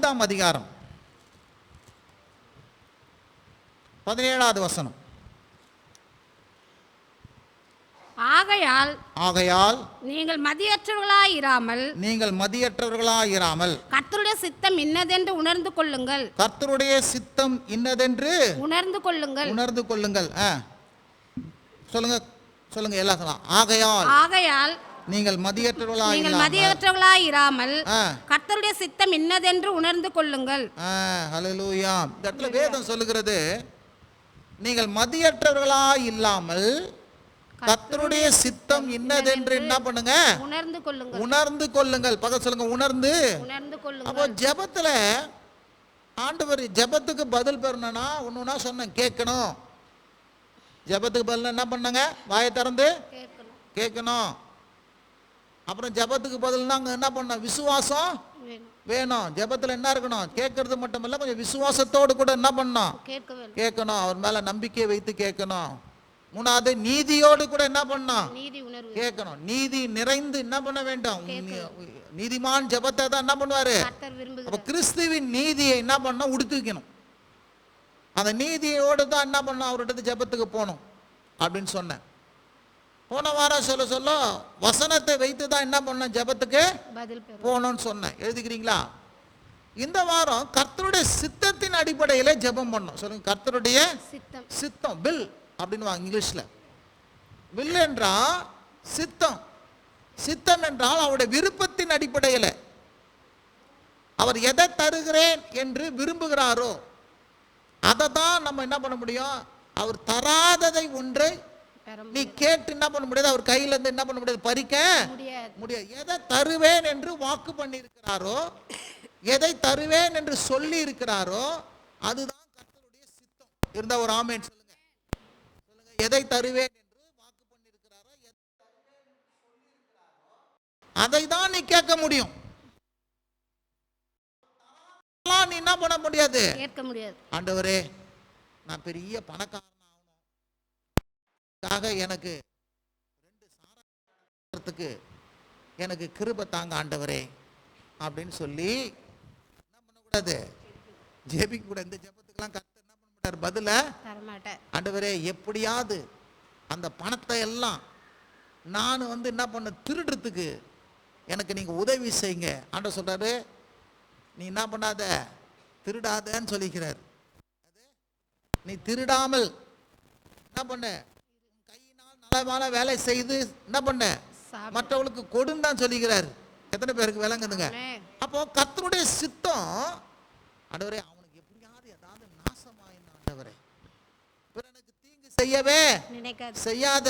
ஐந்தாம் அதிகாரம். பதினேழாவது வசனம். ஆகையால் ஆகையால் நீங்கள் மதியற்றவர்களாயிராமல் நீங்கள் மதியற்றவர்களாயிராமல் கர்த்தருடைய சித்தம் இன்னதென்று உணர்ந்து கொள்ளுங்கள். கர்த்தருடைய சித்தம் இன்னதென்று உணர்ந்து கொள்ளுங்கள். உணர்ந்து கொள்ளுங்கள். சொல்லுங்க சொல்லுங்க எல்லாம் சொல்லலாம் ஆகையால் ஆகையால் நீங்கள் நீங்கள் மதியற்றவர்களாயிராமல் மதியற்றவர்களாயிராமல் ஆ. கர்த்தருடைய சித்தம் இன்னதென்று உணர்ந்து கொள்ளுங்கள். ஹalleluya. இந்த இடத்துல வேதம் சொல்லுகிறது நீங்கள் மதியற்றவர்களாய் இல்லாமல் கர்த்தருடைய சித்தம் இன்னதென்று என்ன பண்ணுங்க? உணர்ந்து கொள்ளுங்கள். உணர்ந்து கொள்ளுங்கள். பக்கத்து சொல்லுங்க உணர்ந்து. உணர்ந்து அப்போ கொள்ளுங்கள் ஜெபத்துல ஆண்டவர் ஜெபத்துக்கு பதில் பெறணும்னா ஒன்றுனா சொன்னேன் கேட்கணும். ஜெபத்துக்கு பதில் என்ன பண்ணங்க? வாயை திறந்து கேட்கணும். அப்புறம் ஜெபத்துக்கு பதில்னா அங்கே என்ன பண்ண? விசுவாசம் வேணும். ஜெபத்தில் என்ன இருக்கணும்? கேட்கறது மட்டும் இல்லை கொஞ்சம் விசுவாசத்தோடு கூட என்ன பண்ணணும்? கேட்கணும். அவர் மேலே நம்பிக்கை வைத்து கேட்கணும். மூணாவது நீதியோடு கூட என்ன பண்ணணும்? கேட்கணும். நீதி நிறைந்து என்ன பண்ண வேண்டும்? நீதிமான் ஜெபத்தை தான் என்ன பண்ணுவாரு? அப்போ கிறிஸ்துவின் நீதியை என்ன பண்ணணும்? உடுத்து வைக்கணும் அந்த நீதியோடு தான் என்ன பண்ணணும்? அவர்கிட்ட ஜெபத்துக்கு போகணும். அப்படின்னு சொன்னேன். போன வாரம் சொல்ல சொல்ல வசனத்தை வைத்து தான் என்ன பண்ணணும் ஜெபத்துக்கு போகணும்னு சொன்னேன். எழுதிக்கிறீங்களா? இந்த வாரம் கர்த்தருடைய சித்தத்தின் அடிப்படையில் ஜெபம் பண்ணோம். சொல்லுங்க கர்த்தருடைய சித்தம். சித்தம் பில் அப்படின்னு வாங்க இங்கிலீஷில். வில் என்றால் சித்தம். சித்தம் என்றால் அவருடைய விருப்பத்தின் அடிப்படையில். அவர் எதை தருகிறேன் என்று விரும்புகிறாரோ அதை தான் நம்ம என்ன பண்ண முடியும்? அவர் தராததை ஒன்றை நீ கேட்டு என்ன பண்ண முடியாது? அவர் கையில இருந்து என்ன பண்ண முடியாது? பறிக்க முடியாது. எதை தருவேன் என்று வாக்கு பண்ணியிருக்கிறாரோ எதை தருவேன் என்று சொல்லி இருக்கிறாரோ அதுதான் கர்த்தருடைய சித்தம். இருந்தா ஒரு ஆமேன் சொல்லுங்க. சொல்லுங்க எதை தருவேன் என்று வாக்கு பண்ணியிருக்கிறாரோ அதை தான் நீ கேட்க முடியும். நீ என்ன பண்ண முடியாது? கேட்க முடியாது. ஆண்டவரே நான் பெரிய பணக்காரன். ஆகணும் எனக்கு ரெண்டு சாரத்துக்கு எனக்கு கிருபை தாங்க ஆண்டவரே அப்படின்னு சொல்லி என்ன பண்ணக்கூடாது? ஜெபிக்க கூட இந்த ஜெபத்துக்கெல்லாம் கர்த்தர் என்ன பண்ண மாட்டார் பதில ஆண்டவரே எப்படியாவது அந்த பணத்தை எல்லாம் நான் வந்து என்ன பண்ண திருடுறதுக்கு எனக்கு நீங்கள் உதவி செய்யுங்க. ஆண்டவர் சொல்றாரு நீ என்ன பண்ணாத? திருடாதன்னு சொல்லிக்கிறார். நீ திருடாமல் என்ன பண்ண நலமான வேலை செய்து என்ன பண்ண? மற்றவங்களுக்கு கொடுன்னு தான் சொல்லிக்கிறார். எத்தனை பேருக்கு விளங்குதுங்க? அப்போ கர்த்தருடைய சித்தம் ஆண்டவரே அவனுக்கு எப்படியாவது ஏதாவது நாசமாயின ஆண்டவரே. பிறனுக்கு தீங்கு செய்யவே செய்யாத.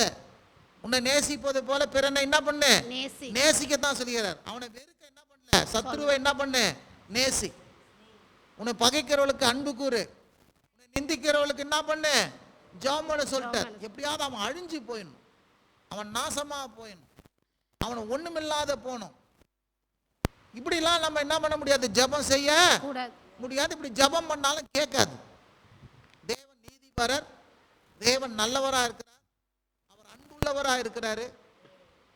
உன்னை நேசிப்பது போல பிறனை என்ன பண்ணு? நேசி. நேசிக்கத்தான் சொல்லுகிறார். அவனை வெறுக்க என்ன பண்ணல சத்ருவை என்ன பண்ணு? நேசி. உன்னை பகைக்கிறவளுக்கு அன்பு கூறு. உன்னை நிந்திக்கிறவளுக்கு என்ன பண்ணு? ஜாம் பண்ண சொல்லிட்டார். எப்படியாவது அவன் அழிஞ்சு போயிடணும். அவன் நாசமா போயிடணும். அவனை ஒண்ணுமில்லாத போகணும். இப்படிலாம் நம்ம என்ன பண்ண முடியாது? ஜெபம் செய்ய முடியாது. இப்படி ஜெபம் பண்ணாலும் கேட்காது. தேவன் நீதிபரர். தேவன் நல்லவரா இருக்கிறார். அவர் அன்புள்ளவரா இருக்கிறாரு.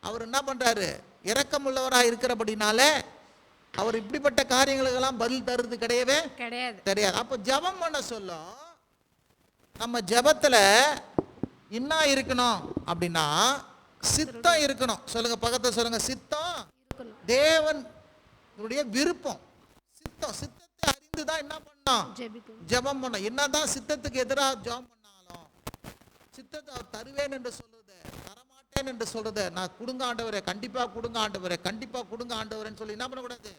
அவர் என்ன பண்றாரு? இரக்கமுள்ளவரா இருக்கிறபடினாலே அவர் இப்படிப்பட்ட காரியங்களுக்கெல்லாம் பதில் தருது கிடையவே கிடையாது. தெரியாது. அப்போ ஜெபம் பண்ண சொல்லும். நம்ம ஜெபத்துல என்ன இருக்கணும் அப்படின்னா சித்தம் இருக்கணும். சொல்லுங்க பக்கத்துல சொல்லுங்க. சித்தம் தேவன் விருப்பம். சித்தம் சித்தத்தை அறிந்து தான் என்ன பண்ணோம் ஜெபம் பண்ண என்னதான் சித்தத்துக்கு எதிராக ஜெபம் பண்ணாலும் சித்தத்தை அவர் தருவேன் என்று சொல்றது தரமாட்டேன் என்று சொல்றது நான் கொடுங்க ஆண்டவரே கண்டிப்பா கொடுங்க ஆண்டவரே கண்டிப்பா கொடுங்க ஆண்டவரேன்னு சொல்லி என்ன பண்ணக்கூடாது?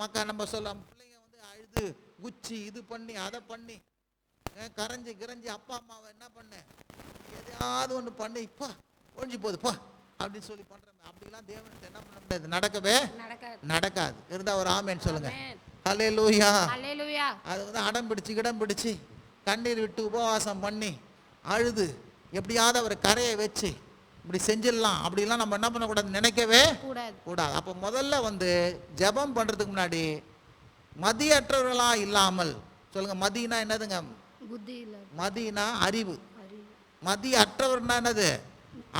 மக்கா நம்ம சொல்ல பிள்ளைங்க வந்து அழுது குச்சி இது பண்ணி அதை பண்ணி கரைஞ்சி கிரைஞ்சி அப்பா அம்மாவை என்ன பண்ணு? எதையாவது ஒன்று பண்ணி. பா ஒழிஞ்சு போகுது பா அப்படின்னு சொல்லி பண்றோமே அப்படிலாம் தேவன்கிட்ட என்ன பண்ண முடியாது. நடக்கவே நடக்காது. நடக்காது. இருந்தா ஒரு ஆமேன்னு சொல்லுங்க. ஹலே லூயா அது வந்து அடம் பிடிச்சு இடம் பிடிச்சு கண்ணீர் விட்டு உபவாசம் பண்ணி அழுது. எப்படியாவது அவரை கரையை வச்சு இப்படி செஞ்சிடலாம். அப்படிலாம் நம்ம என்ன பண்ணக்கூடாது நினைக்கவே கூடாது. அப்போ முதல்ல வந்து ஜெபம் பண்ணுறதுக்கு முன்னாடி மதியற்றவர்களா இல்லாமல் சொல்லுங்க மதினா என்னதுங்க? மதினா அறிவு. மதி அற்றவர்னா என்னது?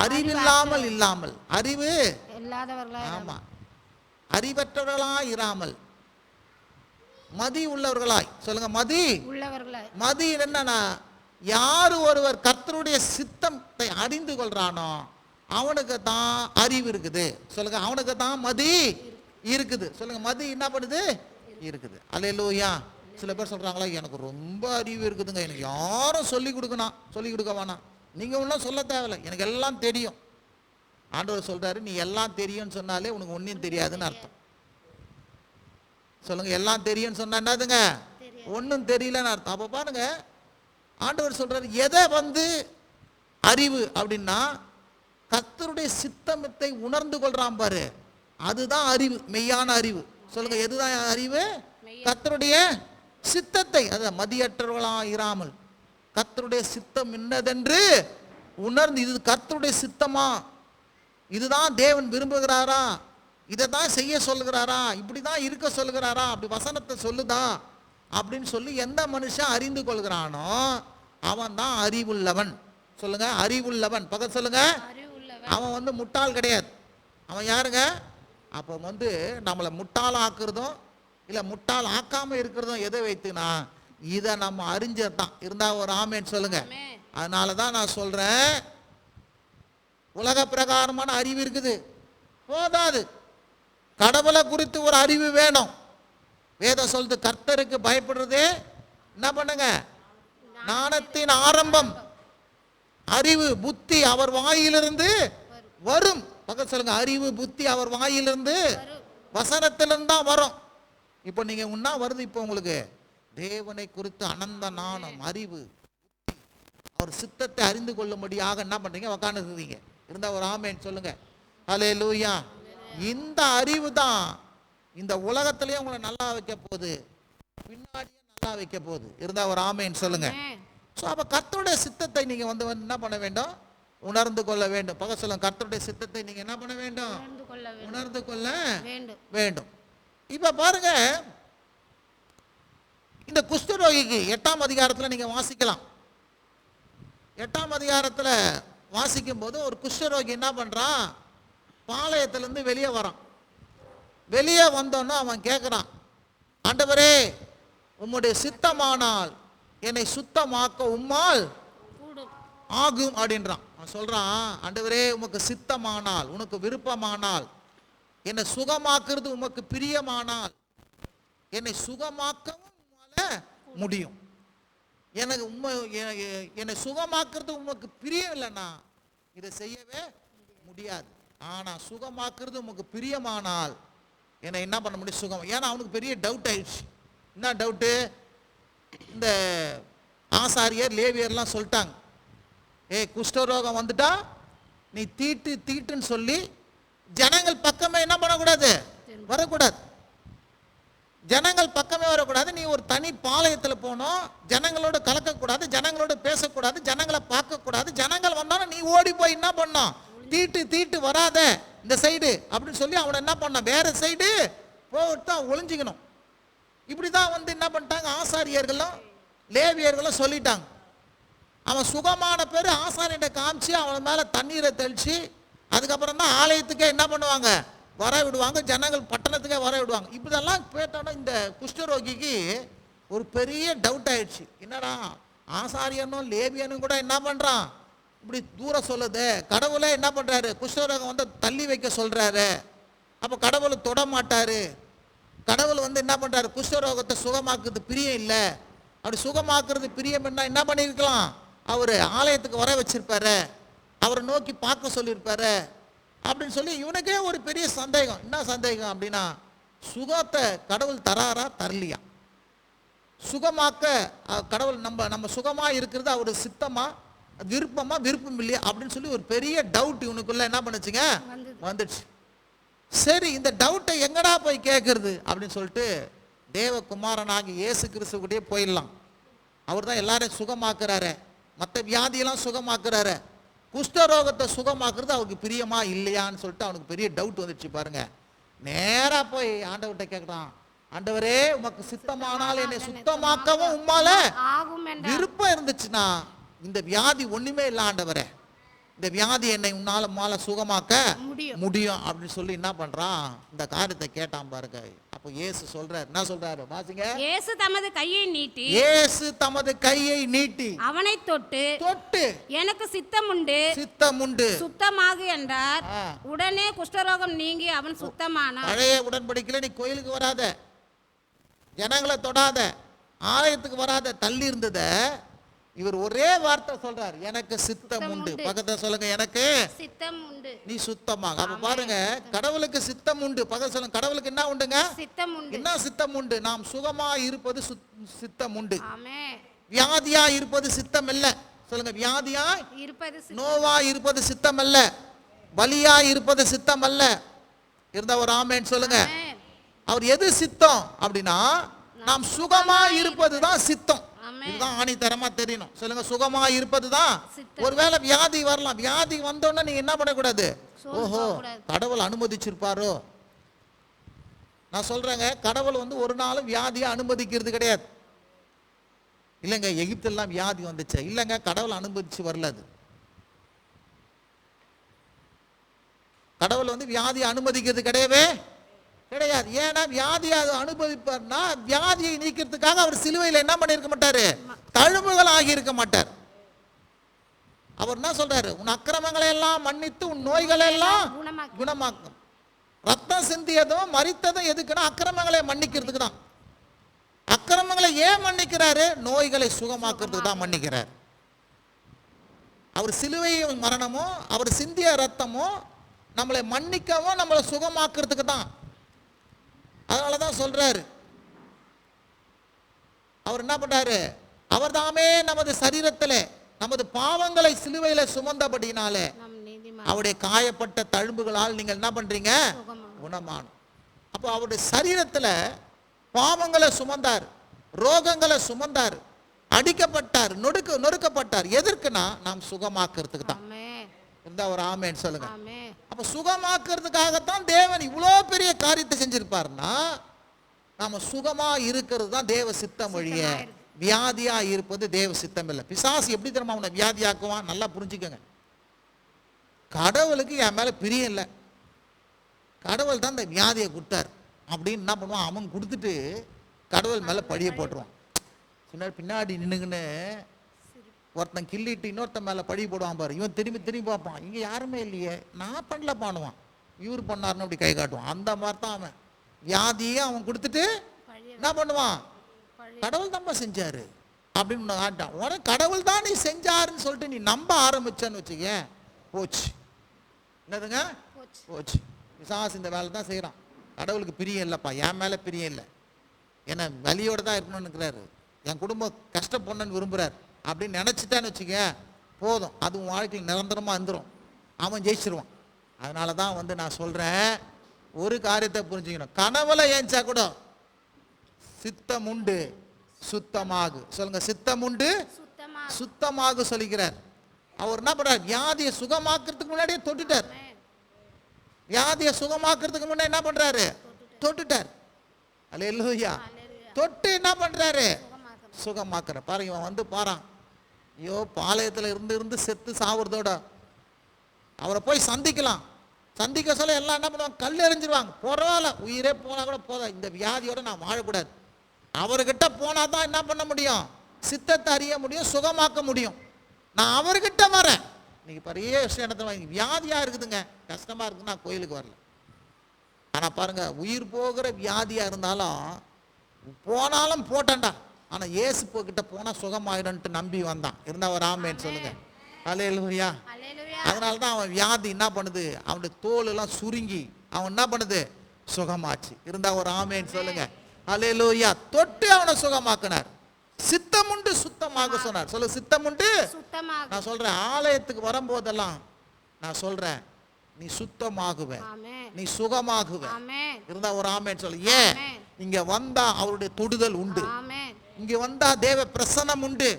அறிவில்லாமல் இல்லாமல். அறிவு? ஆமா. அறிவற்றவர்களா இராமல். மதி உள்ளவர்களாய். சொல்லுங்க மதி. மதி என்னன்னா யார் ஒருவர் கர்த்தருடைய சித்தத்தை அறிந்து கொள்றானோ அவனுக்கு தான் அறிவு இருக்குது. சொல்லுங்க அவனுக்கு தான் மதி இருக்குது. சொல்லுங்க மதி என்ன பண்ணுது? இருக்குது. அல்லேலூயா. சில பேர் சொல்றாங்களா எனக்கு ரொம்ப அறிவு இருக்குதுங்க. எனக்கு யாரும் சொல்லி கொடுக்கணும் சொல்லி கொடுக்க வேணாம் நீங்க ஒன்றும் சொல்ல தேவையில்லை. எனக்கு எல்லாம் தெரியும். ஆண்டவர் சொல்றாரு நீ எல்லாம் தெரியும்னு சொன்னாலே உனக்கு ஒன்றும் தெரியாதுன்னு அர்த்தம். சொல்லுங்க எல்லாம் தெரியும்னு சொன்னா என்னதுங்க? ஒன்றும் தெரியலன்னு அர்த்தம். அப்போ பாருங்க ஆண்டவர் சொல்றாரு எதை வந்து அறிவு அப்படின்னா கர்த்தருடைய சித்தமத்தை உணர்ந்து கொள்றான் பாரு. அதுதான் அறிவு மெய்யான அறிவு. சொல்லுங்க எதுதான் அறிவு? கர்த்தருடைய சித்தத்தை அத மதியற்றவர்களா இராமல் கர்த்தருடைய சித்தம் என்னதென்று உணர்ந்து இது கர்த்தருடைய சித்தமா? இதுதான் தேவன் விரும்புகிறாரா? இதை தான் செய்ய சொல்லுகிறாரா? இப்படி தான் இருக்க சொல்லுகிறாரா? அப்படி வசனத்தை சொல்லுதா? அப்படின்னு சொல்லி எந்த மனுஷன் அறிந்து கொள்கிறானோ அவன் தான் அறிவுள்ளவன். சொல்லுங்க அறிவுள்ளவன். பக்கத்து சொல்லுங்க. அவன் வந்து முட்டாள் கிடையாது. அவன் யாருங்க? அப்போ வந்து நம்மளை முட்டாள் ஆக்குறதும் இல்லை முட்டாள் ஆக்காம இருக்கிறதும் எதை வைத்துனா இதை நம்ம அறிஞ்சது தான் இருந்தா ஒரு ஆமேன்னு சொல்லுங்க. அதனால தான் நான் சொல்றேன். உலக பிரகாரமான அறிவு இருக்குது. போதாது. கடவுளை குறித்து ஒரு அறிவு வேணும். வேதம் சொல்லுது கர்த்தருக்கு பயப்படுறதே என்ன பண்ணுங்க? ஞானத்தின் ஆரம்பம். அறிவு புத்தி அவர் வாயிலிருந்து வரும். பக்கத்து சொல்லுங்க அறிவு புத்தி அவர் வாயிலிருந்து வசனத்திலிருந்து தான் வரும். இப்போ நீங்க உன்னா வருது இப்போ உங்களுக்கு. தேவனை குறித்து அனந்த நாணம் அறிவு அவர் சித்தத்தை அறிந்து கொள்ளும்படியாக என்ன பண்றீங்க? உக்காந்துருக்கீங்க இருந்தா ஒரு ஆமேன்னு சொல்லுங்க. ஹலே லூயா இந்த அறிவு தான் இந்த உலகத்திலேயே உங்களை நல்லா வைக்க போகுது. பின்னாடியே நல்லா வைக்க போகுது. இருந்தா ஒரு ஆமேன்னு சொல்லுங்க. ஆமே. ஸோ அப்போ கர்த்தருடைய சித்தத்தை நீங்கள் வந்து என்ன பண்ண வேண்டும்? உணர்ந்து கொள்ள வேண்டும். பக்க சொல்லுங்க கர்த்தருடைய சித்தத்தை நீங்கள் என்ன பண்ண வேண்டும்? உணர்ந்து கொள்ள வேண்டும். இப்போ பாருங்க இந்த குஷ்டரோகிக்கு எட்டாம் அதிகாரத்தில் நீங்கள் வாசிக்கலாம். எட்டாம் அதிகாரத்தில் வாசிக்கும் போது ஒரு குஷ்டரோகி என்ன பண்ணுறான் பாளையத்திலேருந்து வெளியே வரான். வெளியே வந்தோன்னே அவன் கேட்குறான் ஆண்டவரே உம்முடைய சித்தமானால் என்னை சுத்தமாக்க உம்மால் ஆகும் அப்படின்றான். அவன் சொல்றான் ஆண்டவரே உமக்கு சித்தமானால் உனக்கு விருப்பமானால் என்னை சுகமாக்குறது உமக்கு பிரியமானால் என்னை சுகமாக்கவும் உம்மால முடியும். எனக்கு உண்மை என்னை சுகமாக்குறது உமக்கு பிரியம் இல்லைன்னா இதை செய்யவே முடியாது. ஆனால் சுகமாக்குறது உமக்கு பிரியமானால் என்னை என்ன பண்ண முடியும்? சுகம். ஏன்னா அவனுக்கு பெரிய டவுட் ஆயிடுச்சு. என்ன டவுட்டு இந்த ஆசாரியர் லேவியர்லாம் சொல்லிட்டாங்க. ஏய் குஷ்டரோகம் வந்துட்டா நீ தீட்டு தீட்டுன்னு சொல்லி ஜனங்கள் பக்கமே என்ன பண்ணக்கூடாது? வரக்கூடாது. ஜனங்கள் பக்கமே வரக்கூடாது. நீ ஒரு தனி பாளையத்தில் போகணும். ஜனங்களோட கலக்கக்கூடாது. ஜனங்களோட பேசக்கூடாது. ஜனங்களை பார்க்கக்கூடாது. ஜனங்கள் வந்தாலும் நீ ஓடி போய் என்ன பண்ணோம்? தீட்டு தீட்டு வராத. இந்த சைடு அப்படின்னு சொல்லி அவனை என்ன பண்ணான் வேற சைடு போட்டு அவன் ஒளிஞ்சிக்கணும். இப்படி தான் வந்து என்ன பண்ணிட்டாங்க? ஆசாரியர்களும் லேவியர்களும் சொல்லிட்டாங்க. அவன் சுகமான பேர் ஆசாரியிட்ட காமிச்சு அவன் மேலே தண்ணீரை தெளித்து அதுக்கப்புறம் தான் ஆலயத்துக்கே என்ன பண்ணுவாங்க? வர விடுவாங்க. ஜனங்கள் பட்டணத்துக்கே வர விடுவாங்க. இப்படிதெல்லாம் கேட்டோன்னா இந்த குஷ்டரோகிக்கு ஒரு பெரிய டவுட் ஆயிடுச்சு. என்னடா ஆசாரியனும் லேபியனும் கூட என்ன பண்ணுறான் இப்படி தூரம் சொல்லுது. கடவுளே என்ன பண்ணுறாரு குஷ்டரோகம் வந்து தள்ளி வைக்க சொல்கிறாரு அப்போ கடவுளை தொட மாட்டார். கடவுள் வந்து என்ன பண்ணுறாரு குஷ்டரோகத்தை சுகமாக்குறது பிரியம் இல்லை. அப்படி சுகமாக்குறது பிரியம் என்ன என்ன பண்ணியிருக்கலாம்? அவர் ஆலயத்துக்கு வர வச்சிருப்பாரு. அவரை நோக்கி பார்க்க சொல்லியிருப்பாரு அப்படின்னு சொல்லி இவனுக்கே ஒரு பெரிய சந்தேகம். என்ன சந்தேகம் அப்படின்னா சுகத்தை கடவுள் தராரா தரலையா? சுகமாக்க கடவுள் நம்ம நம்ம சுகமா இருக்கிறது அவர் சித்தமா விருப்பமா விருப்பம் இல்லையா அப்படின்னு சொல்லி ஒரு பெரிய டவுட் இவனுக்குள்ள என்ன பண்ணுச்சுங்க. வந்துடுச்சு. சரி இந்த டவுட்டை எங்கடா போய் கேட்கறது அப்படின்னு சொல்லிட்டு தேவகுமாரனாகி இயேசு கிறிஸ்துக்கிட்டே போயிடலாம். அவர் தான் எல்லாரையும் சுகமாக்குறாரு. மற்ற வியாதியெல்லாம் சுகமாக்குறாரு. குஷ்டரோகத்தை சுகமாக்குறது அவருக்கு பிரியமா இல்லையான்னு சொல்லிட்டு அவனுக்கு பெரிய டவுட் வந்துடுச்சு பாருங்க. நேரா போய் ஆண்டவர்கிட்ட கேட்குறான் ஆண்டவரே உமக்கு சித்தமானால் என்னை சுத்தமாக்கவும் உம்மால விருப்பம் இருந்துச்சுன்னா இந்த வியாதி ஒண்ணுமே இல்லை ஆண்டவரே. இந்த வியாதி என்னை உன்னால மால சுகமாக்க முடியும். அப்படின்னு சொல்லி என்ன பண்றான்? இந்த காரியத்தை கேட்டான் பாருங்க. அப்ப இயேசு சொல்றாரு. என்ன சொல்றாரு? வாசிங்க. இயேசு தமது கையை நீட்டி இயேசு தமது கையை நீட்டி. அவனை தொட்டு தொட்டு. எனக்கு சித்தம் உண்டு சித்தம் உண்டு சுத்தமாகு என்றார். உடனே குஷ்டரோகம் நீங்கி அவன் சுத்தமானான். பழைய உடன்படிக்கையில நீ கோயிலுக்கு வராத. ஜனங்களை தொடாத. ஆலயத்துக்கு வராத. தள்ளி இருந்தத இவர் ஒரே வார்த்தை சொல்றார். எனக்கு சித்தம் உண்டு. பக்கத்துல சொல்லுங்க எனக்கு சித்தம் உண்டு. நீ சுத்தமாக அப்ப பாருங்க கடவுளுக்கு சித்தம் உண்டு. பக்கத்துல சொல்லுங்க கடவுளுக்கு என்ன உண்டுங்க? சித்தம் உண்டு. என்ன சித்தம் உண்டு? நாம் சுகமா இருப்பது சுத்- சித்தம் உண்டு. வியாதியா இருப்பது சித்தம் இல்ல சொல்லுங்க வியாதியா? இருப்பது நோவா இருப்பது சித்தம் அல்ல. பலியா இருப்பது சித்தம் அல்ல. இருந்தா ஒரு ஆமேன்னு சொல்லுங்க. அவர் எது சித்தம் அப்படின்னா நாம் சுகமா இருப்பது. தான் சித்தம். இதுதான் ஆணித்தரமா தெரியணும். சொல்லுங்க சுகமா இருப்பது தான். ஒருவேளை வியாதி வரலாம். வியாதி வந்தோடனே நீங்க என்ன பண்ணக்கூடாது? ஓஹோ. கடவுள் அனுமதிச்சிருப்பாரோ? நான் சொல்றேங்க கடவுள் வந்து ஒரு நாளும் வியாதியை அனுமதிக்கிறது கிடையாது. இல்லைங்க எகிப்தெல்லாம் வியாதி வந்துச்சு. இல்லைங்க கடவுள் அனுமதிச்சு வரல அது. கடவுள் வந்து வியாதியை அனுமதிக்கிறது கிடையவே கிடையாது. ஏன்னா வியாதியை அது அனுமதிப்பார்னா வியாதியை நீக்கிறதுக்காக அவர் சிலுவையில் என்ன பண்ணியிருக்க மாட்டாரு? தழும்புகள் ஆகியிருக்க மாட்டார். அவர் என்ன சொல்றாரு? உன் அக்கிரமங்களை எல்லாம் மன்னித்து உன் நோய்களை எல்லாம் குணமாக்கி. குணமாக்கும் ரத்தம் சிந்தியதும் மரித்ததும் எதுக்குன்னா அக்கிரமங்களை மன்னிக்கிறதுக்கு தான். அக்கிரமங்களை ஏன் மன்னிக்கிறாரு? நோய்களை சுகமாக்குறதுக்கு தான் மன்னிக்கிறார். அவர் சிலுவை மரணமும் அவர் சிந்திய ரத்தமும் நம்மளை மன்னிக்கவும் நம்மளை சுகமாக்குறதுக்கு தான். அதனால தான் சொல்றாரு. அவர் என்ன பண்றாரு? அவர் தாமே நமது சரீரத்திலே நமது பாவங்களை சிலுவையில சுமந்தபடினாலே அவருடைய காயப்பட்ட தழும்புகளால் நீங்கள் என்ன பண்றீங்க? சுகமா குணமானும் அப்போ அவருடைய சரீரத்துல பாவங்களை சுமந்தார் ரோகங்களை சுமந்தார் அடிக்கப்பட்டார் நொடுக்க நொறுக்கப்பட்டார். எதற்குனா நாம் சுகமாக்குறதுக்கு தான். ஆமே இருந்தா ஒரு ஆமேன்னு சொல்லுங்க. அப்ப சுகமாக்குறதுக்காகத்தான் தேவன் இவ்வளோ பெரிய காரியத்தை செஞ்சிருப்பாருன்னா நாம சுகமா இருக்கிறது தான் தேவ சித்தம் ஒழிய சித்தமா இருக்கு. வியாதியா இருப்பது தேவ சித்தம் இல்லை. பிசாசு எப்படி தெரியுமா அவனை வியாதியாக்குவான்? நல்லா புரிஞ்சுக்கோங்க. கடவுளுக்கு என் மேல பிரியம் இல்லை. கடவுள் தான் இந்த வியாதியை கொடுத்தார் அப்படின்னு என்ன பண்ணுவான்? அவன் கொடுத்துட்டு கடவுள் மேல பழிய போட்டுருவான். பின்னாடி பின்னாடி நின்னுங்கன்னு ஒருத்தன் கிள்ளிட்டு இன்னொருத்தன் மேல பழி போடுவான் பாரு. இவன் திரும்பி திரும்பி பார்ப்பான். இங்க யாருமே இல்லையே. நான் பண்ணல பண்ணுவான் இவர் பண்ணாருன்னு அப்படி கை காட்டுவான். அந்த மாதிரி தான் அவன். வியாதியே அவன் கொடுத்துட்டு என்ன பண்ணுவான்? கடவுள் தான்ப்பா செஞ்சாரு. அப்படின்னு காட்டான். உனக்கு கடவுள் தான் நீ செஞ்சாருன்னு சொல்லிட்டு நீ நம்ப ஆரம்பிச்சேன்னு வச்சுக்க போச்சு. என்னதுங்க? போச்சு. போச்சு. விசாஸ் இந்த வேலை தான் செய்கிறான் கடவுளுக்கு பிரியம் இல்லைப்பா. என் மேலே பிரியம் இல்லை. ஏன்னா வலியோட தான் இருக்கணும்னு இருக்கிறாரு என் குடும்பம் கஷ்டப்படணும்னு விரும்புகிறார் அப்படின்னு நினச்சிட்டான்னு வச்சுக்க போதும். அது உன் வாழ்க்கையில் நிரந்தரமாக இருந்துரும். அவன் ஜெயிச்சிருவான். அதனால தான் வந்து நான் சொல்கிறேன் ஒரு காரியத்தை புரிஞ்சுக்கணும். கனவுல ஏஞ்சா கூட சித்தம் உண்டு சுத்தமாகு. சொல்லுங்க சித்தம் உண்டு சுத்தமா சுத்தமாக சொல்லிக்கிறார். அவர் என்ன பண்றார்? வியாதியை சுகமாக்குறதுக்கு முன்னாடியே தொட்டுட்டார். வியாதியை சுகமாக்குறதுக்கு முன்னாடி என்ன பண்றாரு? தொட்டுட்டார். அல்லேலூயா. தொட்டு என்ன பண்றாரு. சுகமாக்குற பாருங்க இவன் வந்து பாறான். ஐயோ பாளையத்தில் இருந்து இருந்து செத்து சாவுறதோட. அவரை போய் சந்திக்கலாம். சந்திக்க சொல்ல எல்லாம் என்ன பண்ணுவாங்க? கல் எறிஞ்சிருவாங்க. பரவாயில்ல உயிரே போனால் கூட போதும். இந்த வியாதியோட நான் வாழக்கூடாது. அவர்கிட்ட போனால் தான் என்ன பண்ண முடியும்? சித்தத்தை அறிய முடியும் சுகமாக்க முடியும். நான் அவர்கிட்ட வரேன். இன்னைக்கு பெரிய விஷயம் என்ன வாங்கி வியாதியாக இருக்குதுங்க. கஷ்டமாக இருக்குது நான் கோயிலுக்கு வரல. ஆனால் பாருங்கள் உயிர் போகிற வியாதியாக இருந்தாலும் போனாலும் போட்டேன்டா. ஆனா இயேசு கிட்ட போனா சுகமாயிடும்ட்டு நம்பி வந்தான். இருந்தா ஒரு ஆமேன்னு சொல்லுங்க. அலையலுயா. அதனால தான் அவன் வியாதி என்ன பண்ணுது? அவனுடைய தோல் எல்லாம் சுருங்கி. அவன் என்ன பண்ணுது? சுகமாச்சு. இருந்தா ஒரு ஆமேன்னு சொல்லுங்க. அலையலூயா தொட்டு அவனை சுகமாக்குனார். சித்தமுண்டு சுத்தமாக சொன்னார். சொல்லு சித்தமுண்டு? நான் சொல்றேன் ஆலயத்துக்கு வரும்போதெல்லாம் நான் சொல்றேன் நீ சுத்தமாகுவ. நீ சுகமாகுவ. இருந்தா ஒரு ஆமேன்னு சொல்லு. ஏன். இங்க வந்தா அவருடைய தொடுதல் உண்டு. இங்க வந்தா தேவ பிரசனம் உண்டு.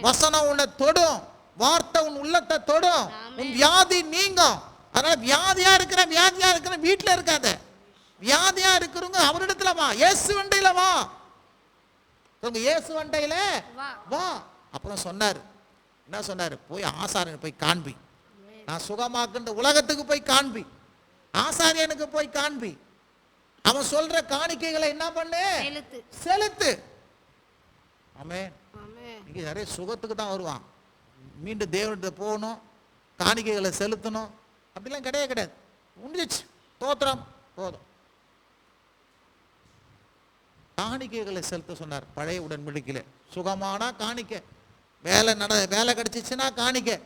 வசனம் உன்னை தொடும். வார்த்தை உன் உள்ளத்தை தொடும். உன் வியாதி நீங்கும். அதனால வியாதியா இருக்கிற வியாதியா இருக்கிற வீட்டுல இருக்காத. வியாதியா இருக்கிறவங்க அவரிடத்துல வா. இயேசு வண்டையில வா. இயேசு வண்டையில வா. அப்புறம் சொன்னார். என்ன சொன்னார்? போய் ஆசாரியனை போய் காண்பி. நான் சுகமாக்குன்ற உலகத்துக்கு போய் காண்பி. ஆசாரியனுக்கு போய் காண்பி. அவன் சொல்ற காணிக்கைகளை என்ன பண்ணு? செலுத்து. ஆமென். இங்கே நிறைய சுகத்துக்கு தான் வருவான். மீண்டும் தேவன்கிட்ட போகணும் காணிக்கைகளை செலுத்தணும். அப்படிலாம் கிடையவே கிடையாது. முடிஞ்சிச்சு தோத்திரம். போதும். காணிக்கைகளை செலுத்த சொன்னார். பழைய உடன்படிக்கையில. சுகமானா காணிக்கை. வேலை நட வேலை கிடைச்சிச்சுன்னா காணிக்கை.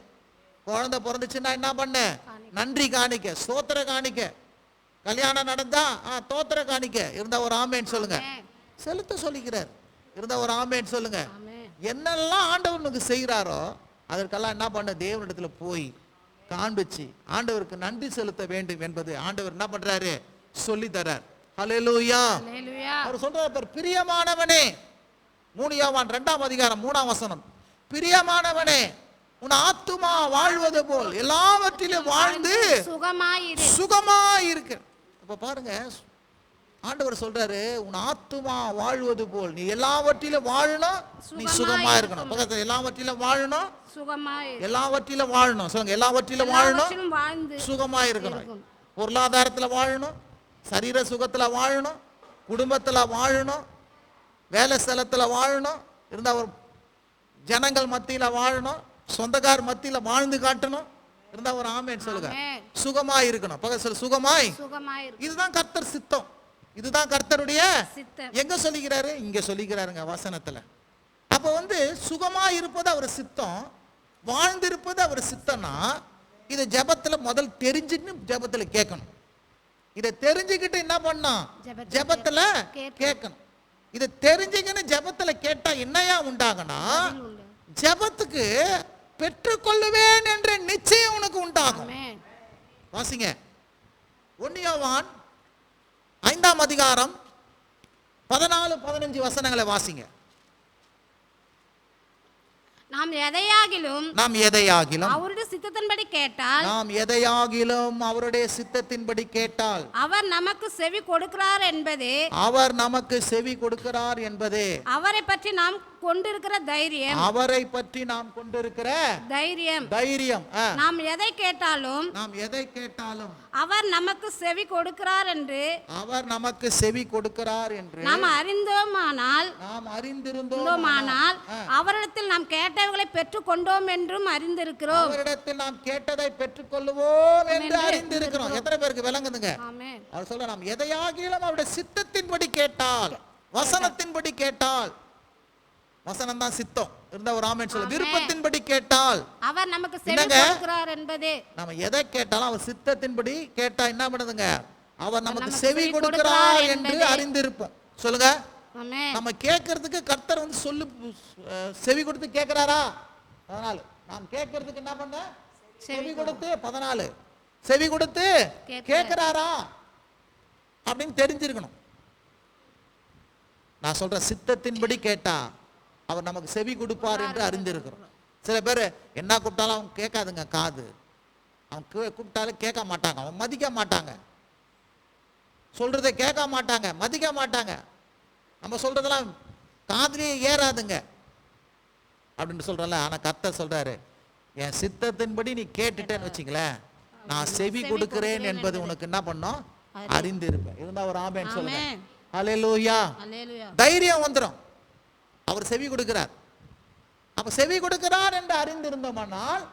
குழந்தை பிறந்துச்சுன்னா என்ன பண்ண. நன்றி காணிக்க. ஸ்தோத்திர காணிக்க. கல்யாணம் நடந்தா ஆ தோத்திர காணிக்க. இருந்தா ஒரு ஆமேன்னு சொல்லுங்க. செலுத்த சொல்லிக்கிறார். இருந்தா ஒரு ஆமேன்னு சொல்லுங்க. ஆமென். என்னெல்லாம் ஆண்டவனுக்கு செய்கிறாரோ அதற்கெல்லாம் என்ன பண்ண? தேவனிடத்துல போய் காண்பிச்சு ஆண்டவருக்கு நன்றி செலுத்த வேண்டும் என்பது ஆண்டவர் என்ன பண்றாரு? சொல்லி தரார் அல்லேலூயா அவர் சொல்றார் பார் பிரியமானவனே. மூணு யோவான் ரெண்டாம் அதிகாரம் மூணாம் வசனம். பிரியமானவனே உன் ஆத்துமா வாழ்வது போல் எல்லாவற்றிலும் வாழ்ந்து சுகமாயிரு. சுகமா இருக்கு அப்ப பாருங்க ஆண்டவர் சொல்றாரு உன் ஆத்துமா வாழ்வது போல். நீ எல்லாவற்றிலும் வாழணும் நீ சுகமா சுகமா இருக்கணும். பக்கத்துல எல்லாவற்றிலும் வாழணும் எல்லாவற்றிலும் வாழணும். சொல்லுங்க எல்லாவற்றிலும் வாழணும் சுகமா இருக்கணும். பொருளாதாரத்துல வாழணும் சரீர சுகத்துல வாழணும் குடும்பத்துல வாழணும் வேலை ஸ்தலத்துல வாழணும் இருந்தா ஒரு ஜனங்கள் மத்தியில வாழணும் சொந்தக்கார் மத்தியில வாழ்ந்து காட்டணும் இருந்தா ஒரு ஆமேன்னு சொல்லுங்க. ஆமென். சுகமாய் இருக்கணும். பக்கத்துல சுகமாய். இதுதான் கர்த்தர் சித்தம். இதுதான் கர்த்தருடைய எங்க சொல்லிக்கிறாரு இங்க சொல்லிக்கிறாருங்க வசனத்துல. அப்ப வந்து சுகமா இருப்பது அவர் சித்தம் வாழ்ந்திருப்பது அவர் சித்தம்னா இதை ஜெபத்துல முதல் தெரிஞ்சுன்னு ஜெபத்துல கேட்கணும். இதை தெரிஞ்சுக்கிட்டு என்ன பண்ணணும் ஜெபத்துல கேட்கணும். இதை தெரிஞ்சுக்கின்னு ஜெபத்துல கேட்டா என்னையா உண்டாகனா. ஜெபத்துக்கு பெற்றுக்கொள்ளுவேன் என்ற நிச்சயம் உனக்கு உண்டாகும். வாசிங்க. ஒன்னியோவான் ஐந்தாம் அதிகாரம் பதினாலு பதினஞ்சு வசனங்களை வாசிங்க. நாம் எதையாகிலும் நாம் எதையாகிலும் அவருடைய சித்தத்தின்படி கேட்டால் நாம் எதையாகிலும் அவருடைய சித்தத்தின்படி கேட்டால் அவர் நமக்கு செவி கொடுக்கிறார் என்பதே அவர் நமக்கு செவி கொடுக்கிறார் என்பதே. அவரை பற்றி நாம் கொண்டிருக்கிற தைரியம். அவரை பற்றி நாம் கொண்டிருக்கிற தைரியம். தைரியம். நாம் எதை கேட்டாலும் நாம் எதை கேட்டாலும் அவர் நமக்கு செவி கொடுக்கிறார் என்று அவர் நமக்கு செவி கொடுக்கிறார் என்று நாம் அறிந்தோமானால் நாம் அறிந்திருந்தோம் இருந்தோமானால் அவரிடத்தில் நாம் கேட்டவைகளை பெற்றுக் கொண்டோம் என்றும் அறிந்திருக்கிறோம். அவரிடத்தில் நாம் கேட்டதை பெற்றுக்கொள்வோம் என்று என்று அறிந்திருக்கிறோம். எத்தனை பேருக்கு விளங்குதுங்க? அவர் சொல்ல நாம் எதையாகிலும் அவருடைய சித்தத்தின்படி கேட்டால் வசனத்தின்படி கேட்டால் வசனம் தான் சித்தம். இருந்த ஒரு ஆமென் சொல்ல. விருப்பத்தின்படி கேட்டால். அவர் நமக்கு செவி என்பதே. நம்ம எதை கேட்டாலும் அவர் சித்தத்தின்படி கேட்டா என்ன பண்ணுதுங்க? அவர் நமக்கு செவி கொடுக்கிறார் என்று. அறிந்திருப்போம் சொல்லுங்க. நம்ம கேட்கறதுக்கு கர்த்தர் வந்து சொல்லு செவி கொடுத்து கேட்கிறாரா? பதினாலு. நாம் கேட்கறதுக்கு என்ன பண்ண? செவி கொடுத்து பதினாலு. செவி கொடுத்து கேட்கிறார். அப்படின்னு தெரிஞ்சிருக்கணும். நான் சொல்ற சித்தத்தின்படி கேட்டா அவர் நமக்கு செவி கொடுப்பார் என்று அறிந்திருக்கிறோம். சில பேர் என்ன கூப்பிட்டாலும் அவங்க கேட்காதுங்க காது. அவன் கூப்பிட்டாலும் கேட்க மாட்டாங்க அவன் மதிக்க மாட்டாங்க. சொல்றதை கேட்க மாட்டாங்க மதிக்க மாட்டாங்க. நம்ம சொல்றதெல்லாம் காதுலயே ஏறாதுங்க. அப்படின்னு சொல்றல ஆனா கர்த்தர் சொல்றாரு என் சித்தத்தின்படி நீ கேட்டுட்டேன்னு வச்சுங்களேன். நான் செவி கொடுக்கிறேன் என்பது உனக்கு என்ன பண்ணும்? அறிந்து இருப்பேன் இருந்தா ஒரு ஆமேன்னு சொல்லுங்க. அல்லேலூயா தைரியம் வந்துடும் அவர் செவி கொடுக்கிறார். அப்ப செவி கொடுக்கிறார் என்று அறிந்திருந்தோமானால்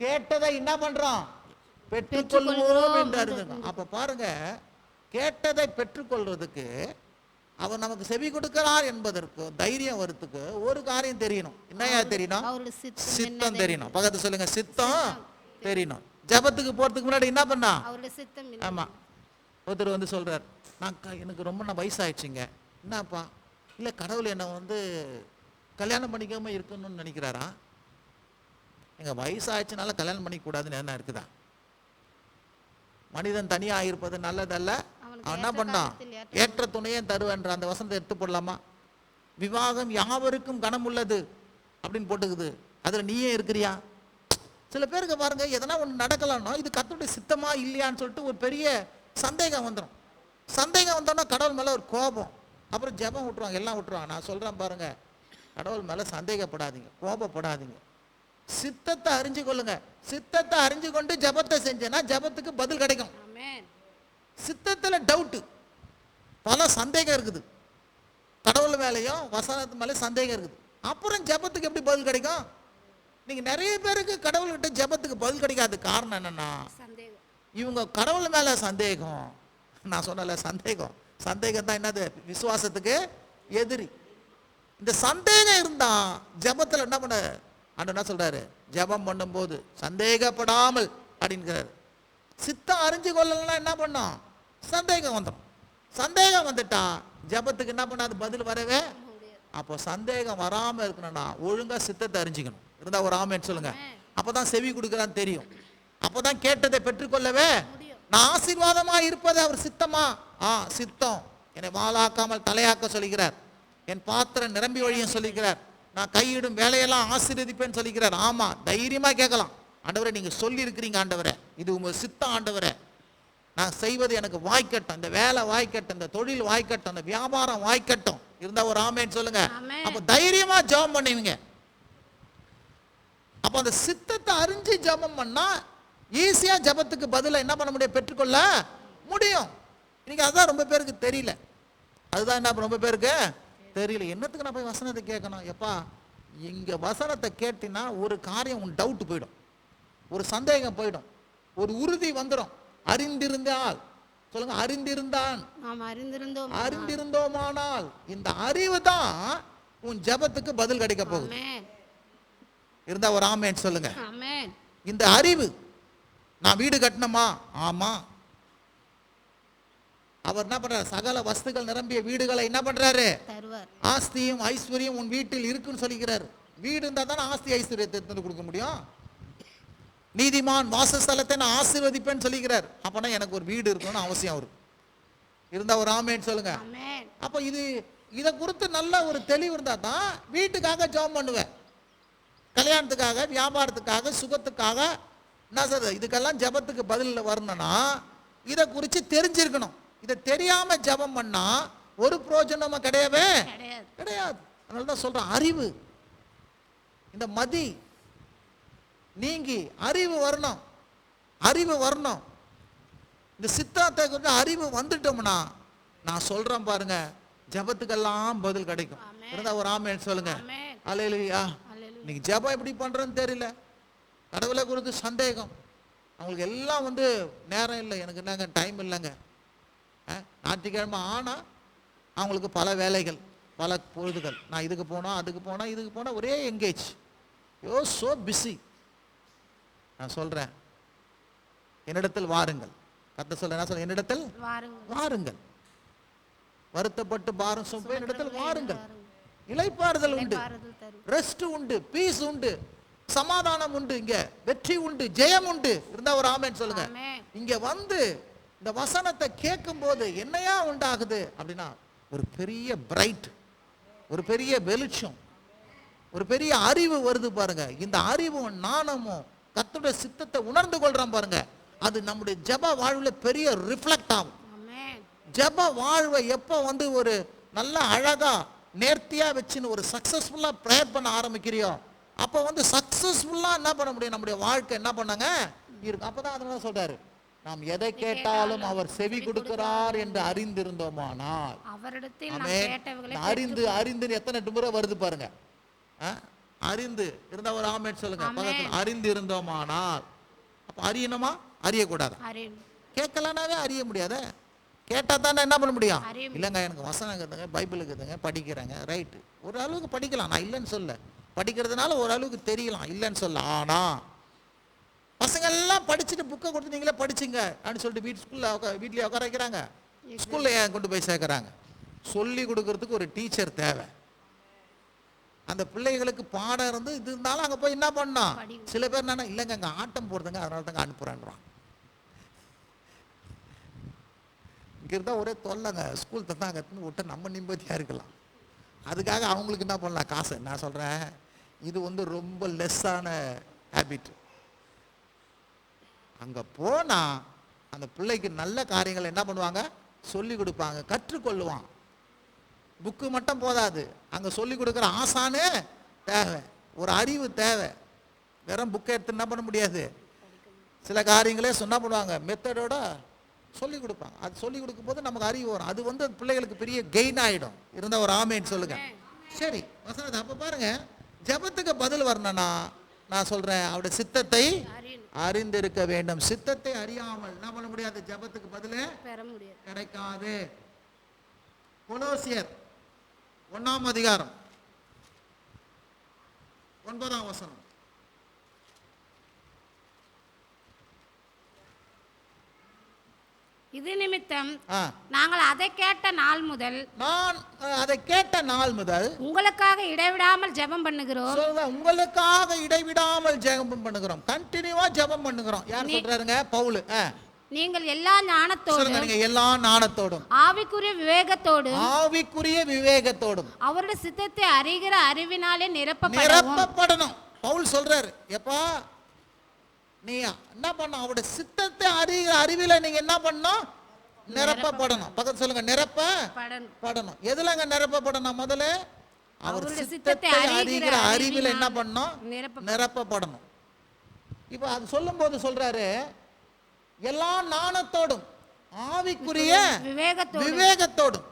கேட்டதை என்ன பண்றோம்? பெற்றுக்கொள்வோம் என்று அறிந்திருந்தோம். அப்ப பாருங்க கேட்டதை பெற்றுக்கொள்றதுக்கு அவர் நமக்கு செவி கொடுக்கிறார் என்பதற்கு தைரியம் வரத்துக்கு ஒரு காரியம் தெரியணும். என்னையா தெரியணும்? சித்தம் தெரியணும்? பக்கத்து சொல்லுங்க சித்தம் தெரியணும். ஜெபத்துக்கு போறதுக்கு முன்னாடி என்ன பண்ணா? அவருடைய சித்தம் என்ன? ஆமா. ஒருத்தர் வந்து சொல்றார் நான் எனக்கு ரொம்ப நான் வயசாயிடுச்சுங்க. என்னப்பா? இல்லை கடவுள் என்னை வந்து கல்யாணம் பண்ணிக்காம இருக்கணும்னு நினைக்கிறாரா? எங்க வயசாயிடுச்சுனால கல்யாணம் பண்ணிக்க கூடாதுன்னு என்ன இருக்குதா? மனிதன் தனியா இருப்பது நல்லதல்ல. அவன் என்ன பண்ணான் ஏற்ற துணையை தருவன்ற அந்த வசனத்தை எடுத்து போடலாமா? விவாகம் யாவருக்கும் கனம் உள்ளது அப்படின்னு போட்டுக்குது. அதுல நீயே இருக்கிறியா? சில பேருக்கு பாருங்க எதனா ஒன்று நடக்கலாம்னா இது கர்த்தருடைய சித்தமா இல்லையான்னு சொல்லிட்டு ஒரு பெரிய சந்தேகம் வந்துடும் சந்தேகம் வந்தோன்னா கடவுள் மேல ஒரு கோபம். அப்புறம் ஜெபம் விட்டுருவாங்க எல்லாம் விட்டுருவாங்க. நான் சொல்றேன் பாருங்க கடவுள் மேல சந்தேகப்படாதீங்க கோபப்படாதீங்க. சித்தத்தை அறிஞ்சு கொள்ளுங்க. சித்தத்தை அறிஞ்சு கொண்டு ஜெபத்தை செஞ்சேன்னா ஜெபத்துக்கு பதில் கிடைக்கும். சித்தத்துல டவுட்டு பல சந்தேகம் இருக்குது. கடவுள் மேலேயும் வசனத்து மேலே சந்தேகம் இருக்குது. அப்புறம் ஜெபத்துக்கு எப்படி பதில் கிடைக்கும்? நீங்க நிறைய பேருக்கு கடவுள்கிட்ட ஜெபத்துக்கு பதில் கிடைக்காது காரணம் என்னன்னா சந்தேகம். இவங்க கடவுள் மேல சந்தேகம். நான் சொன்னல சந்தேகம். சந்தேகம் தான் என்னது? விசுவாசத்துக்கு எதிரி. இந்த சந்தேகம் இருந்தா ஜெபத்துல என்ன பண்ண? ஆண்டவர் என்ன சொல்றாரு? ஜெபம் பண்ணும்போது சந்தேகப்படாமல் அப்படிங்கிறாரு. சித்தம் அறிஞ்சு கொள்ளலாம் என்ன பண்ணோம்? சந்தேகம் வந்துடும் சந்தேகம் வந்துட்டா ஜெபத்துக்கு என்ன பண்ணாது பதில் வரவே அப்போ சந்தேகம் வராம இருக்கணும்னா ஒழுங்கா சித்தத்தை அறிஞ்சிக்கணும். இருந்தா ஒரு ஆமேன்னு சொல்லுங்க. அப்பதான் செவி கொடுக்குறான்னு தெரியும். அப்பதான் கேட்டதை பெற்றுக்கொள்ளவே நான் ஆசீர்வாதமா இருப்பது அவர் சித்தமா? ஆ சித்தம். என்னை வாளாக்காமல் தலையாக்க சொல்லுகிறார் என் பாத்திரம் நிரம்பி வழியும் சொல்லிக்கிறார் நான் கையிடும் வேலையெல்லாம் ஆசீர்வதிப்பேன்னு சொல்லிக்கிறார் ஆமா தைரியமா கேட்கலாம். ஆண்டவரே நீங்க சொல்லி இருக்கிறீங்க ஆண்டவரே. இது உங்க சித்தம் ஆண்டவரே. நான் செய்வது எனக்கு வாய்க்கட்டும். இந்த வேலை வாய்க்கட்டும் இந்த தொழில் வாய்க்கட்டும் இந்த வியாபாரம் வாய்க்கட்டும். இருந்தா ஒரு ஆமேன்னு சொல்லுங்க. அப்ப தைரியமா ஜெபம் பண்ணுவீங்க. அப்ப அந்த சித்தத்தை அறிஞ்சு ஜெபம் பண்ணா ஈஸியா ஜெபத்துக்கு பதிலா என்ன பண்ண முடியும்? பெற்றுக்கொள்ள முடியும். இன்னைக்கு அதுதான் ரொம்ப பேருக்கு தெரியல. அதுதான் என்ன ரொம்ப பேருக்கு தெரியல. என்னத்துக்கு நான் போய் வசனத்தை கேட்கணும்? எப்பா இங்க வசனத்தை கேட்டினா ஒரு காரியம் உன் டவுட் போயிடும். ஒரு சந்தேகம் போயிடும். ஒரு உறுதி வந்துடும் அறிந்திருந்தால். சொல்லுங்க அறிந்திருந்தான். அறிந்திருந்தோமானால். இந்த அறிவு தான் உன் ஜெபத்துக்கு பதில் கிடைக்க போகுது. ஆமென். இருந்தா ஒரு ஆமேன்னு சொல்லுங்க. ஆமென். இந்த அறிவு நான் வீடு கட்டணுமா? ஆமா. அவர் என்ன பண்றாரு? சகல வஸ்துகள் நிரம்பிய வீடுகளை என்ன பண்றாரு? ஆஸ்தியும் ஐஸ்வர்யம் உன் வீட்டில் இருக்குன்னு சொல்லிக்கிறாரு. வீடு இருந்தா தானே ஆஸ்தி ஐஸ்வர்யத்தை எடுத்து கொடுக்க முடியும்? நீதிமான் வாசஸ்தலத்தை நான் ஆசீர்வதிப்பேன்னு சொல்லிக்கிறார். அப்பனா எனக்கு ஒரு வீடு இருக்கணும்னு அவசியம் அவருக்கு இருந்தா ஒரு ஆமேன்னு சொல்லுங்க. அப்போ இது இதை குறித்து நல்ல ஒரு தெளிவு இருந்தால் தான் வீட்டுக்காக ஜெபம் பண்ணுவேன் கல்யாணத்துக்காக வியாபாரத்துக்காக சுகத்துக்காக என்ன சார் இதுக்கெல்லாம் ஜெபத்துக்கு பதில் வரணும்னா இதை குறித்து தெரிஞ்சிருக்கணும். இதை தெரியாம ஜெபம் பண்ணா ஒரு பிரயோஜனமும் கிடையவே கிடையாது. அதனால தான் சொல்றேன் அறிவு. இந்த மதி நீங்கி அறிவு வரணும். அறிவு வரணும். இந்த சித்தாத்தை குறித்து அறிவு வந்துட்டோம்னா நான் சொல்றேன் பாருங்க ஜெபத்துக்கெல்லாம் பதில் கிடைக்கும். இருந்தா ஒரு ஆமேன்னு சொல்லுங்க. அலையிலையா இன்னைக்கு ஜெபம் எப்படி பண்றேன்னு தெரியல. கடவுளை குறித்து சந்தேகம். அவங்களுக்கு எல்லாம் வந்து நேரம் இல்லை. எனக்கு என்னங்க டைம் இல்லைங்க. ஞாயிற்றுக்கிழமை ஆனால் அவங்களுக்கு பல வேலைகள் பல பொழுதுகள். நான் இதுக்கு போனோம் அதுக்கு போனோம் இதுக்கு போனால் ஒரே எங்கேஜ் யோ சோ பிஸி நான் சொல்கிறேன் என்னிடத்தில் வாருங்கள். கத்த சொல்ல என்ன சொல்ல என்னிடத்தில் வாருங்கள். வருத்தப்பட்டு பாரம் சுமப்ப என்னிடத்தில் வாருங்கள். இளைப்பாறுதல் உண்டு. ரெஸ்ட் உண்டு. பீஸ் உண்டு. சமாதானம் உண்டு இங்க. வெற்றி உண்டு. ஜெயம் உண்டு. இருந்தா ஒரு ஆமேன்னு சொல்லுங்க. இங்க வந்து இந்த வசனத்தை கேட்கும்போது என்னையா உண்டாகுது அப்படின்னா ஒரு பெரிய பிரைட் ஒரு பெரிய வெளிச்சம் ஒரு பெரிய அறிவு வருது பாருங்க. இந்த அறிவும் நாணமும் கர்த்தருடைய சித்தத்தை உணர்ந்து கொள்றோம் பாருங்க. அது நம்முடைய ஜெப வாழ்வுல பெரிய ரிஃப்ளெக்ட் ஆகும். ஜெப வாழ்வை எப்போ வந்து ஒரு நல்ல அழகா நேர்த்தியா வச்சுன்னு ஒரு சக்சஸ்ஃபுல்லா ப்ரேயர் பண்ண ஆரம்பிக்கிறியோ அப்போ வந்து சக்சஸ்ஃபுல்லா என்ன பண்ண முடியும்? நம்முடைய வாழ்க்கை என்ன பண்ணாங்க? இருக்கு. அப்பதான் அதனால சொல்றாரு. நாம் எதை கேட்டாலும் அவர் செவி கொடுக்கிறார் என்று அறிந்திருந்தோமானால் அவரிடத்தில் அறிந்து அறிந்து எத்தனை முறை வருது பாருங்க? அறிந்து. இருந்தா ஒரு ஆமேன் சொல்லுங்க. அறிந்து இருந்தோமானால் அப்ப அறியணுமா? அறியக்கூடாது? கேட்கலனாவே அறிய முடியாத. கேட்டா தானே என்ன பண்ண முடியும். இல்லைங்க எனக்கு வசனம் இருக்குதுங்க பைபிள் இருக்குதுங்க படிக்கிறேங்க. ரைட்டு. ஒரு அளவுக்கு படிக்கலாம். நான் இல்லைன்னு சொல்ல. படிக்கிறதுனால ஒரு அளவுக்கு தெரியலாம். இல்லைன்னு சொல்ல. ஆனா பசங்க எல்லாம் படிச்சுட்டு புக்கை கொடுத்து நீங்களே படிச்சுங்க அப்படின்னு சொல்லிட்டு வீட்டு ஸ்கூலில் வீட்லயே உட்கார வைக்கிறாங்க. ஸ்கூலில் ஏன் கொண்டு போய் சேர்க்குறாங்க? சொல்லி கொடுக்கறதுக்கு ஒரு டீச்சர் தேவை. அந்த பிள்ளைகளுக்கு பாடம் இருந்து இது இருந்தாலும் அங்கே போய் என்ன பண்ணோம். சில பேர் என்னன்னா இல்லைங்க அங்கே ஆட்டம் போடுதுங்க அதனால தாங்க அனுப்புகிறேன்றான் இங்கே இருந்தால் ஒரே தொல்லைங்க. ஸ்கூல் தந்தாங்க விட்டு நம்ம நிம்மதியாக இருக்கலாம். அதுக்காக அவங்களுக்கு என்ன பண்ணலாம்? காசு. நான் சொல்கிறேன் இது வந்து ரொம்ப லெஸ்ஸான ஹேபிட் அங்கே போனால் அந்த பிள்ளைக்கு நல்ல காரியங்களை என்ன பண்ணுவாங்க? சொல்லி கொடுப்பாங்க. கற்றுக்கொள்ளுவான். புக்கு மட்டும் போதாது. அங்கே சொல்லி கொடுக்குற ஆசானே தேவை. ஒரு அறிவு தேவை. வெறும் புக்கை எடுத்து என்ன பண்ண முடியாது? சில காரியங்களே சொன்னா பண்ணுவாங்க மெத்தடோட சொல்லி கொடுப்பாங்க. அது சொல்லி கொடுக்கும்போது நமக்கு அறிவு வரும். அது வந்து பிள்ளைகளுக்கு பெரிய கெயின் ஆயிடும். இருந்தா ஒரு ஆமேன்னு சொல்லுங்க. சரி. வசனத்தை அப்ப பாருங்க. ஜெபத்துக்கு பதில் வரணும்னா நான் சொல்றேன் அவருடைய சித்தத்தை அறிந்திருக்க வேண்டும். சித்தத்தை அறியாமல் என்ன பண்ண முடியாது? ஜெபத்துக்கு பதில் கிடைக்காது. கொலோசியர் ஒண்ணாம் அதிகாரம் ஒன்பதாம் வசனம். இது நிமித்தம் நாங்கள் அதை கேட்ட நாள் முதல் நான் அதை கேட்ட நாள் முதல் உங்களுக்காக இடைவிடாமல் ஜெபம் பண்ணுகிறோம். உங்களுக்காக இடைவிடாமல் ஜெபம் பண்ணுகிறோம். கண்டினியூவா ஜெபம் பண்ணுகிறோம். யார் சொல்றாருங்க? பவுல். நீங்கள் எல்லா ஞானத்தோடும் நீங்க எல்லா நாணத்தோடும் ஆவிக்குரிய விவேகத்தோடும் ஆவிக்குரிய விவேகத்தோடும். அவருடைய சித்தத்தை அறிகிற அறிவினாலே நிரப்பப்படவும். நிரப்பப்படணும். பவுல் சொல்றாரு எப்பா நீ என்ன பண்ண அவருடைய சித்தத்தை அறிகிற அறிவில நீங்க என்ன பண்ணணும்? நிரப்பப்படணும். பக்கத்து சொல்லுங்க. நிரப்ப படணும். எதுலங்க நிரப்பப்படணும்? முதல்ல அவர் சித்தத்தை அறிகிற அறிவில என்ன நிரப்ப நிரப்பப்படணும். இப்போ அது சொல்லும்போது சொல்றாரு எல்லா நாணத்தோடும் ஆவிக்குரிய விவேகத்தோடும். விவேகத்தோடும்.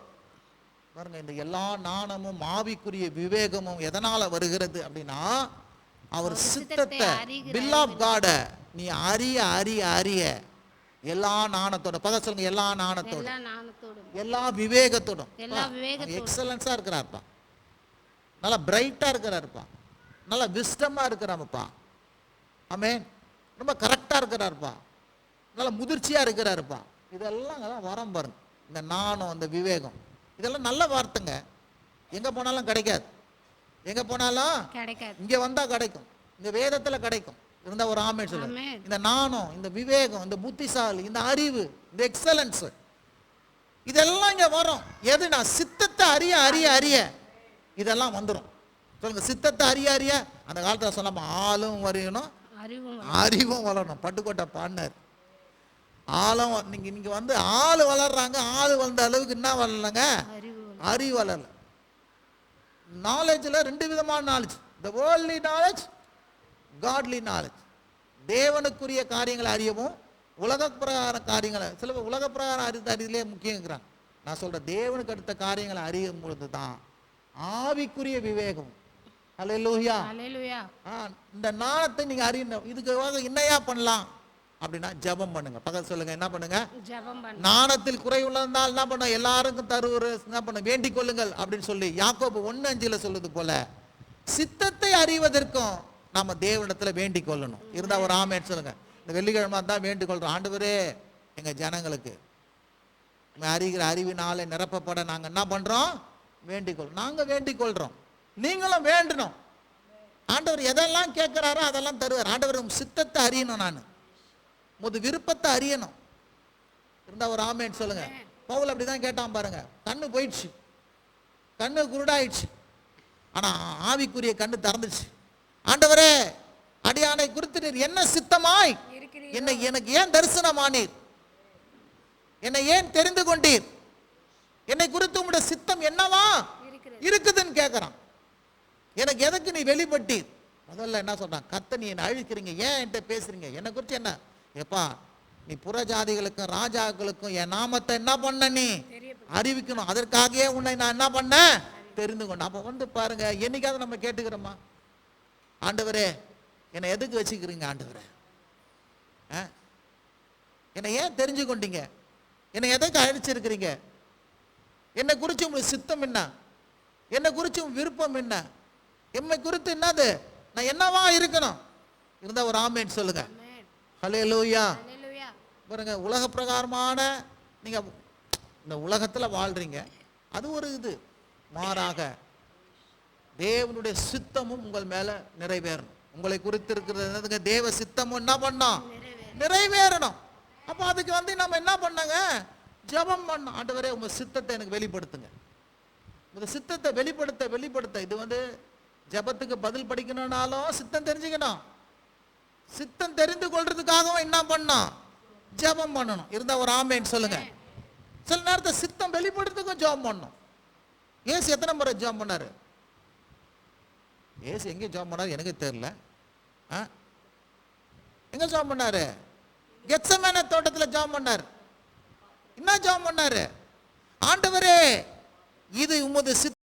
பாருங்க இந்த எல்லா நாணமும் ஆவிக்குரிய விவேகமும் எதனால வருகிறது அப்படின்னா அவர் சித்தத்தை பில் ஆஃப் காட நீ அறிய அறிய அறிய. எல்லா நாணத்தோட பக சொல்லுங்க எல்லா நாணத்தோடும். எல்லா விவேகத்தோடும். எல்லா விவேகத்தோடும். எக்ஸலன்ஸா இருக்கிறாருப்பா. நல்லா பிரைட்டா இருக்கிறாருப்பா. நல்லா விஸ்டமா இருக்கிறாருப்பா. ஆமென் ரொம்ப கரெக்டா இருக்கிறாருப்பா. நல்லா முதிர்ச்சியா இருக்கிறாருப்பா. இதெல்லாம் வரம் பாருங்க. இந்த நாணம் இந்த விவேகம். இதெல்லாம் நல்ல வார்த்தைங்க. எங்க போனாலும் கிடைக்காது. எங்க போனாலும் கிடைக்காது. இங்க வந்தா கிடைக்கும். இந்த வேதத்துல கிடைக்கும். இருந்தா ஒரு ஆமே சொல்லு. இந்த நாணம் இந்த விவேகம் இந்த புத்திசாலி இந்த அறிவு இந்த எக்ஸலன்ஸ் இதெல்லாம் இங்க வரும். எது? நான் சித்தத்தை அறிய அறிய அறிய. இதெல்லாம் வந்துடும் சொல்லுங்க சித்தத்தை அறிய அறிய. அந்த காலத்துல சொல்லாம ஆளும் வரையணும். அறிவும் வளரணும். பட்டுக்கோட்டை பாடினார். ஆளும் வ- நீங்க நீங்க வந்து ஆள் வளர்றாங்க. ஆள் வளர்ந்த அளவுக்கு என்ன வளரலங்க? அறிவு வளரல. நாலேஜில் ரெண்டு விதமான knowledge the worldly knowledge godly knowledge தேவனுக்குரிய காரியங்களை அறியவும் உலக பிரகார காரியங்களை சில உலக பிரகாரம் அறிந்த அறிவிலே முக்கியங்கிறாங்க. நான் சொல்றேன் தேவனுக்கு அடுத்த காரியங்களை அறியும் பொழுது தான் ஆவிக்குரிய விவேகம். அலையிலுயா இந்த நாணத்தை நீங்க அறியணும். இதுக்காக என்னையா பண்ணலாம். அப்படின்னா ஜெபம் பண்ணுங்க. பக்கத்து சொல்லுங்க என்ன பண்ணுங்க? நாணத்தில் குறைவுள்ளதால் என்ன பண்ண எல்லாருக்கும் தருவர் என்ன பண்ண வேண்டிக் கொள்ளுங்கள் அப்படின்னு சொல்லி யாக்கோபு ஒண்ணு அஞ்சுல சொல்லுது போல சித்தத்தை அறிவதற்கும் நாம தேவனிடத்துல வேண்டிக் கொள்ளணும். இருந்தா ஒரு ஆமேன்னு சொல்லுங்க. இந்த வெள்ளிக்கிழமை தான் வேண்டிக் கொள்றோம். ஆண்டவரே எங்க ஜனங்களுக்கு அறிகிற அறிவினாலே நிரப்பப்பட நாங்க என்ன பண்றோம்? வேண்டிக் கொள் நாங்க வேண்டிக் கொள்றோம். நீங்களும் வேண்டணும். ஆண்டவர் எதெல்லாம் கேட்கிறாரோ அதெல்லாம் தருவார். ஆண்டவர் சித்தத்தை அறியணும் நான். முது விருப்பத்தை அறியணும். இருந்தா ஒரு ஆமேன்னு சொல்லுங்க. பவுல் அப்படிதான் கேட்டான் பாருங்க. கண்ணு போயிடுச்சு. கண்ணு குருடாயிடுச்சு. ஆனா ஆவிக்குரிய கண்ணு திறந்துச்சு. ஆண்டவரே அடியானை குறித்து நீர் என்ன சித்தமாய்? என்னை எனக்கு ஏன் தரிசனமானீர்? என்னை ஏன் தெரிந்து கொண்டீர்? என்னை குறித்து உங்களுடைய சித்தம் என்னவா? இருக்குதுன்னு கேட்குறான் எனக்கு எதுக்கு நீ வெளிப்பட்டீர்? முதல்ல என்ன சொல்றான்? கத்த நீ என்ன அழிக்கிறீங்க. ஏன் என்கிட்ட பேசுறீங்க? என்னை குறித்து என்ன? எப்பா நீ புறஜாதிகளுக்கும் ராஜாக்களுக்கும் என் நாமத்தை என்ன பண்ண நீ? அறிவிக்கணும். அதற்காகவே உன்னை நான் என்ன பண்ணேன் தெரிந்து கொண்டேன். அப்போ வந்து பாருங்க என்னைக்காவது நம்ம கேட்டுக்கிறோமா? ஆண்டவரே என்னை எதுக்கு வச்சுக்கிறீங்க ஆண்டவரே? என்னை ஏன் தெரிஞ்சு கொண்டீங்க? என்னை எதுக்கு அழைச்சிருக்கிறீங்க? என்னை குறித்து உங்களுக்கு சித்தம் என்ன? என்னை குறித்து விருப்பம் என்ன? எம்மை குறித்து என்னது? நான் என்னவா இருக்கணும்? இருந்தா ஒரு ஆமேன்னு சொல்லுங்க. ஆமென் ஹலே லூயா பாருங்க உலக பிரகாரமான நீங்க இந்த உலகத்துல வாழ்றீங்க. அது ஒரு இது. மாறாக தேவனுடைய சித்தமும் உங்கள் மேல நிறைவேறணும். உங்களை குறித்து இருக்கிறது என்னதுங்க? தேவ சித்தமும் என்ன பண்ணோம் நிறைவேறணும். அப்போ அதுக்கு வந்து நம்ம என்ன பண்ணாங்க? ஜெபம் பண்ணோம் ஆண்டவரே உங்க சித்தத்தை எனக்கு வெளிப்படுத்துங்க. இந்த சித்தத்தை வெளிப்படுத்த வெளிப்படுத்த. இது வந்து ஜெபத்துக்கு பதில் படிக்கணும்னாலும் சித்தம் தெரிஞ்சுக்கணும். சித்தம் தெரிந்து கொள்றதுக்காகவும் என்ன பண்ணணும்? ஜெபம் பண்ணணும். இருந்தா ஒரு ஆமேன்னு சொல்லுங்க. சில நேரத்தை சித்தம் வெளிப்படுத்துக்கும் ஜெபம் பண்ணணும். ஏசு எத்தனை முறை ஜெபம் பண்ணாரு? ஏசு எங்கே ஜெபம் பண்ணாரு? எனக்கு தெரியல. ஆ? எங்க ஜெபம் பண்ணாரு? கெத்சமேன தோட்டத்துல ஜெபம் பண்ணார். என்ன ஜெபம் பண்ணாரு? ஆண்டவரே இது உமது சித்த